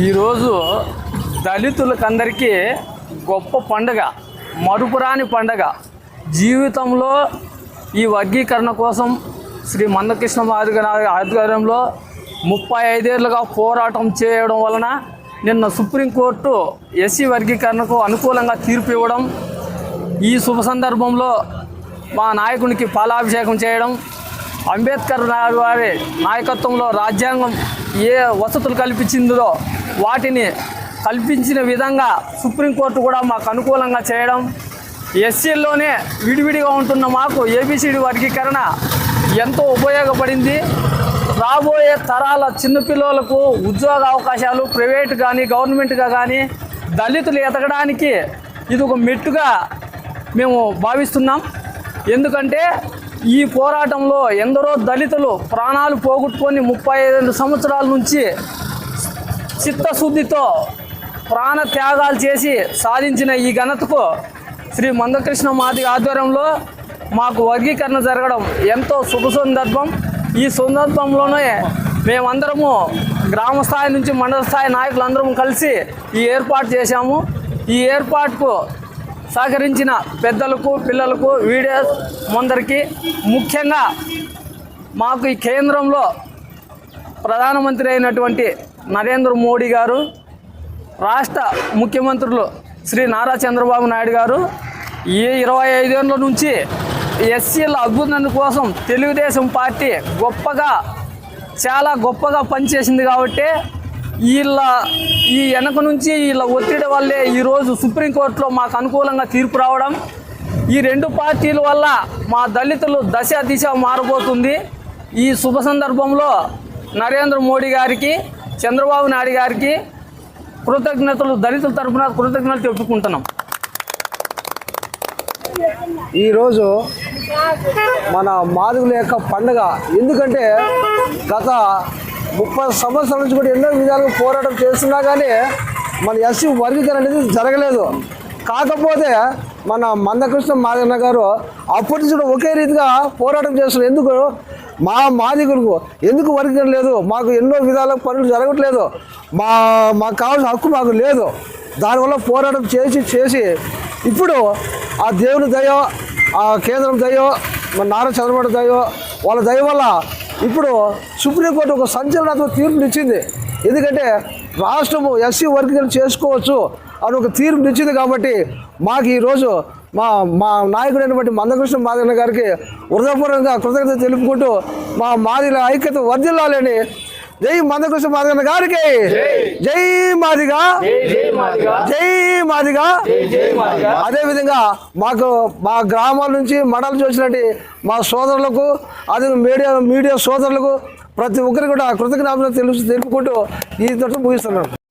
ఈరోజు దళితులకందరికీ గొప్ప పండుగ మరుపురాని పండుగ. జీవితంలో ఈ వర్గీకరణ కోసం శ్రీ మందకృష్ణ గారి ఆధ్వర్యంలో ముప్పై ఐదేళ్ళుగా పోరాటం చేయడం వలన నిన్న సుప్రీంకోర్టు ఎస్సీ వర్గీకరణకు అనుకూలంగా తీర్పు ఇవ్వడం ఈ శుభ సందర్భంలో మా నాయకునికి పాలాభిషేకం చేయడం అంబేద్కర్ గారి వారి నాయకత్వంలో రాజ్యాంగం ఏ వసతులు కల్పించిందో వాటిని కల్పించిన విధంగా సుప్రీంకోర్టు కూడా మాకు అనుకూలంగా చేయడం ఎస్సీల్లోనే విడివిడిగా ఉంటున్న మాకు ఏబిసిడి వర్గీకరణ ఎంతో ఉపయోగపడింది. రాబోయే తరాల చిన్నపిల్లలకు ఉద్యోగ అవకాశాలు ప్రైవేట్ కానీ గవర్నమెంట్గా కానీ దళితులు ఎదగడానికి ఇది ఒక మెట్టుగా మేము భావిస్తున్నాం. ఎందుకంటే ఈ పోరాటంలో ఎందరో దళితులు ప్రాణాలు పోగొట్టుకొని ముప్పై ఐదు సంవత్సరాల నుంచి చిత్తశుద్ధితో ప్రాణ త్యాగాలు చేసి సాధించిన ఈ ఘనతకు శ్రీ మందకృష్ణ మాది ఆధ్వర్యంలో మాకు వర్గీకరణ జరగడం ఎంతో శుభ సందర్భం. ఈ సందర్భంలోనే మేమందరము గ్రామ స్థాయి నుంచి మండల స్థాయి నాయకులందరం కలిసి ఈ ఏర్పాటు చేశాము. ఈ ఏర్పాటుకు సహకరించిన పెద్దలకు పిల్లలకు వీడియోస్ ముందరికి. ముఖ్యంగా మాకు ఈ కేంద్రంలో ప్రధానమంత్రి అయినటువంటి నరేంద్ర మోడీ గారు రాష్ట్ర ముఖ్యమంత్రులు శ్రీ నారా చంద్రబాబు నాయుడు గారు ఈ ఇరవై ఐదేళ్ళ నుంచి ఎస్సీల అభ్యున్నతి కోసం తెలుగుదేశం పార్టీ గొప్పగా చాలా గొప్పగా పనిచేసింది కాబట్టి వీళ్ళ ఈ వెనక నుంచి వీళ్ళ ఒత్తిడి వల్లే ఈరోజు సుప్రీంకోర్టులో మాకు అనుకూలంగా తీర్పు రావడం. ఈ రెండు పార్టీల వల్ల మా దళితులు దశ దిశ మారబోతుంది. ఈ శుభ సందర్భంలో నరేంద్ర మోడీ గారికి చంద్రబాబు నాయుడు గారికి కృతజ్ఞతలు దళితుల తరఫున కృతజ్ఞతలు చెప్పుకుంటున్నాం ఈరోజు మన మాదిగుల యొక్క పండుగ. ఎందుకంటే గత ముప్పై సంవత్సరాల నుంచి కూడా ఎన్నో విధాలుగా పోరాటం చేస్తున్నా కానీ మన ఎస్సీ వర్గీకరణ అనేది జరగలేదు. కాకపోతే మన మందకృష్ణ మాదన్న గారు అప్పటి నుంచి కూడా ఒకే రీతిగా పోరాటం చేస్తున్నారు. ఎందుకు? మా మాదిగులకు ఎందుకు వర్గీకరణ లేదు? మాకు ఎన్నో విధాల పనులు జరగట్లేదు. మా మాకు కావాల్సిన హక్కు మాకు లేదు. దానివల్ల పోరాటం చేసి చేసి ఇప్పుడు ఆ దేవుని దయ ఆ కేంద్రం దయో మన నారా చంద్రబాబు దయో వాళ్ళ దయ వల్ల ఇప్పుడు సుప్రీంకోర్టు ఒక సంచలనాత్మక తీర్పునిచ్చింది ఎందుకంటే రాష్ట్రము ఎస్సీ వర్గీకరణ చేసుకోవచ్చు అని ఒక తీర్పునిచ్చింది కాబట్టి మాకు ఈరోజు మా మా నాయకుడైనటువంటి మందకృష్ణ మాదన్న గారికి హృదయపూర్వకంగా కృతజ్ఞత తెలుపుకుంటూ మా మాదిల ఐక్యత వర్ధిల్లాలని జై మందకృష్ణ మాదన్న గారికి. జై మాదిగా. జై మాదిగా. అదే విధంగా మాకు మా గ్రామాల నుంచి మండలం చూసినట్టు మా సోదరులకు అదే మీడియా మీడియా సోదరులకు ప్రతి ఒక్కరికి కూడా కృతజ్ఞాపన తెలుసు తెలుపుకుంటూ ఈ తోట ముగిస్తున్నాను